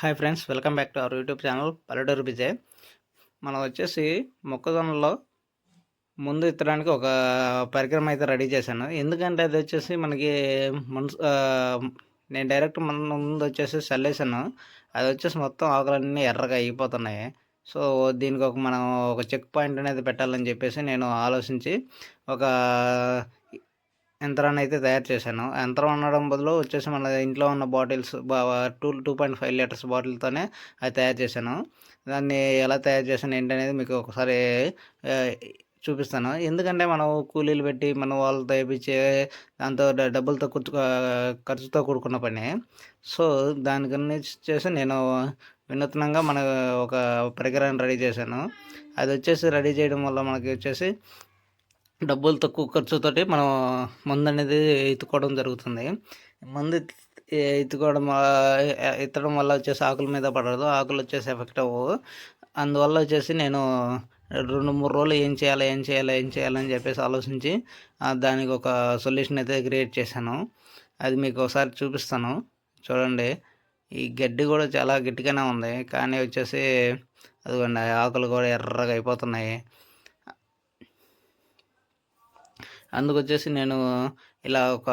Hi friends welcome back to our YouTube channel Palleturu Vijay. మనం వచ్చేసి మొక్కజొన్నలో ముందు ఇత్తడానికి ఒక పరికరం అయితే రెడీ చేశాను. ఎందుకంటే అది వచ్చేసి మనకి మనసు నేను డైరెక్ట్ మన ముందు వచ్చేసి చల్లేసాను. అది వచ్చేసి మొత్తం ఆకులన్నీ ఎర్రగా అయిపోతున్నాయి. సో దీనికి ఒక మనం ఒక చెక్ పాయింట్ అనేది పెట్టాలని చెప్పేసి నేను ఆలోచించి ఒక యంత్రాన్ని అయితే తయారు చేశాను. యంత్రం ఉండడం బదులు వచ్చేసి మన ఇంట్లో ఉన్న bottles two two point five litres బాటిల్తోనే అది తయారు చేశాను. దాన్ని ఎలా తయారు చేశాను ఏంటనేది మీకు ఒకసారి చూపిస్తాను. ఎందుకంటే మనం కూలీలు పెట్టి మనం వాళ్ళతో వేయించే దాంతో డబ్బులతో కూర్చు ఖర్చుతో కూడుకున్న పని. సో దానికన్నీ చేసి నేను వినూత్నంగా మన ఒక పరికరాన్ని రెడీ చేశాను. అది వచ్చేసి రెడీ చేయడం వల్ల మనకి వచ్చేసి డబ్బులు తక్కువ ఖర్చుతోటి మనం మందు అనేది ఎత్తుకోవడం జరుగుతుంది. మందు ఎత్తుకోవడం ఎత్తడం వల్ల వచ్చేసి ఆకుల మీద పడదు. ఆకులు వచ్చేసి ఎఫెక్ట్ అవ్వవు. అందువల్ల వచ్చేసి నేను రెండు మూడు రోజులు ఏం చేయాలి ఏం చేయాలి ఏం చేయాలని చెప్పేసి ఆలోచించి దానికి ఒక సొల్యూషన్ అయితే క్రియేట్ చేశాను. అది మీకు ఒకసారి చూపిస్తాను. చూడండి. ఈ గడ్డి కూడా చాలా గట్టిగానే ఉంది. కానీ వచ్చేసి అదిగోండి ఆకులు కూడా ఎర్రగా అయిపోతున్నాయి. అందుకు వచ్చేసి నేను ఇలా ఒక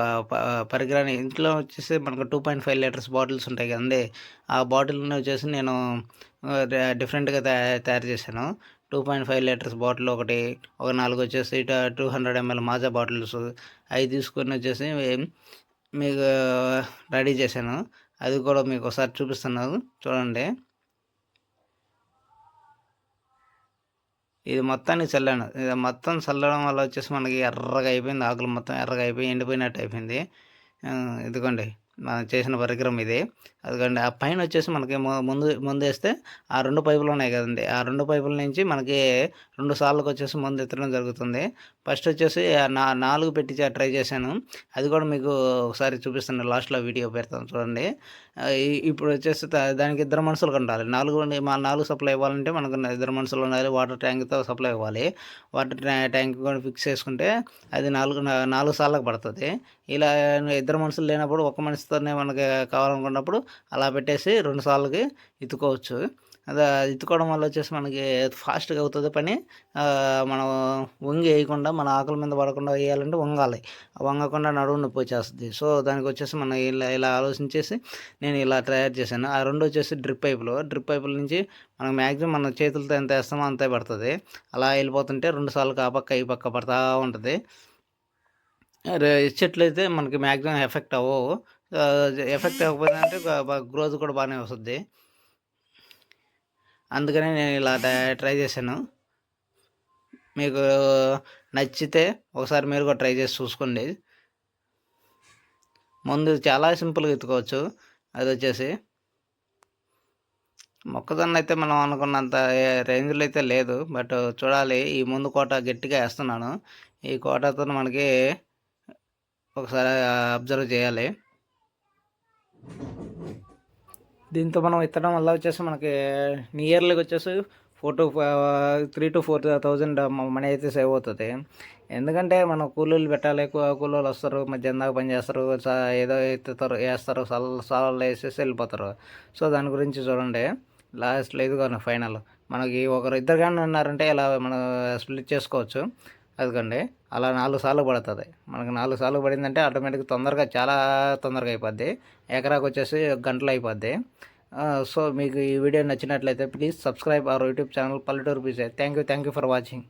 పరికరాన్ని ఇంట్లో వచ్చేసి మనకు two point five litres bottles ఉంటాయి కదండి ఆ బాటిల్ని వచ్చేసి నేను డిఫరెంట్గా తయారు చేశాను. Two point five litres bottle ఒకటి ఒక నాలుగు వచ్చేసి two hundred ML Maaza bottles అవి తీసుకొని వచ్చేసి మీకు రెడీ చేశాను. అది కూడా మీకు ఒకసారి చూపిస్తున్నాను. చూడండి. ఇది మొత్తాన్ని చల్లాను ఇది మొత్తం చల్లడం వల్ల వచ్చేసి మనకి ఎర్రగా అయిపోయింది. ఆకులు మొత్తం ఎర్రగా అయిపోయి ఎండిపోయినట్టు అయిపోయింది. ఇదిగోండి. మనం చేసిన పరికరం ఇది. అదిగండి ఆ పైన వచ్చేసి మనకి ముందు ముందు వేస్తే ఆ రెండు పైపులు ఉన్నాయి కదండి. ఆ రెండు పైపుల నుంచి మనకి రెండు సార్లకు వచ్చేసి ముందు ఎత్తడం జరుగుతుంది. ఫస్ట్ వచ్చేసి నా నాలుగు పెట్టి ట్రై చేశాను. అది కూడా మీకు ఒకసారి చూపిస్తాను లాస్ట్లో వీడియో పెడతాను చూడండి. ఇప్పుడు వచ్చేసి దానికి ఇద్దరు మనుషులు ఉండాలి. నాలుగు మా నాలుగు సప్లై ఇవ్వాలంటే మనకు ఇద్దరు మనుషులు ఉండాలి. వాటర్ ట్యాంక్తో సప్లై ఇవ్వాలి. వాటర్ ట్యాంక్ కూడా ఫిక్స్ చేసుకుంటే అది నాలుగు నాలుగు సార్లకు పడుతుంది. ఇలా ఇద్దరు మనుషులు లేనప్పుడు ఒక మనిషి మనిషితోనే మనకి కావాలనుకున్నప్పుడు అలా పెట్టేసి రెండు సార్లకి ఎత్తుకోవచ్చు అదే ఎత్తుకోవడం వల్ల వచ్చేసి మనకి ఫాస్ట్గా అవుతుంది పని. మనం వంగి వేయకుండా మన ఆకుల మీద పడకుండా వేయాలంటే వంగాలి. వంగకుండా నడువు నొప్పి వచ్చేస్తుంది. సో దానికి వచ్చేసి మనం ఇలా ఇలా ఆలోచించేసి నేను ఇలా తయారు చేశాను. ఆ రెండు వచ్చేసి డ్రిప్ పైపులు. డ్రిప్ పైపుల నుంచి మనం మ్యాక్సిమం మన చేతులతో ఎంత వేస్తామో అంతే పడుతుంది. అలా వెళ్ళిపోతుంటే రెండు సార్లు ఆ పక్క ఈ పక్క పడతా ఉంటుంది. చెట్లు అయితే మనకి మ్యాక్సిమం ఎఫెక్ట్ అవ్వవు. ఎఫెక్ట్ అవ్వకపోయిందంటే గ్రోత్ కూడా బాగానే వస్తుంది. అందుకనే నేను ఇలా ట్రై చేశాను. మీకు నచ్చితే ఒకసారి మీరు కూడా ట్రై చేసి చూసుకోండి. ముందు చాలా సింపుల్గా ఎత్తుకోవచ్చు. అది వచ్చేసి మొక్కజొన్న అయితే మనం అనుకున్నంత రేంజ్లో అయితే లేదు. బట్ చూడాలి ఈ ముందు కోట గట్టిగా వేస్తున్నాను. ఈ కోటతో మనకి ఒకసారి అబ్జర్వ్ చేయాలి. దీంతో మనం ఇత్తడం వల్ల వచ్చేసి మనకి నియర్లీకి వచ్చేసి four to three to four thousand money అయితే సేవ్ అవుతుంది. ఎందుకంటే మనం కూలీలు పెట్టాలి కూలీలు వస్తారు మధ్యాహ్నం దాకా పని చేస్తారు ఏదో ఎత్తుతారు వేస్తారు సల్ సాలు వేసేసి వెళ్ళిపోతారు. సో దాని గురించి చూడండి. లాస్ట్ లేదు కానీ ఫైనల్ మనకి ఒకరు ఇద్దరు కానీ ఉన్నారంటే ఇలా మనం స్ప్లిట్ చేసుకోవచ్చు. అదిగోండి అలా నాలుగు సార్లు పడుతుంది. మనకు నాలుగు సార్లు పడిందంటే ఆటోమేటిక్ తొందరగా చాలా తొందరగా అయిపోద్ది. ఎకరాకు వచ్చేసి గంటలు అయిపోద్ది. సో మీకు ఈ వీడియో నచ్చినట్లయితే please subscribe our YouTube channel Palleturu పీసే thank you thank you for watching.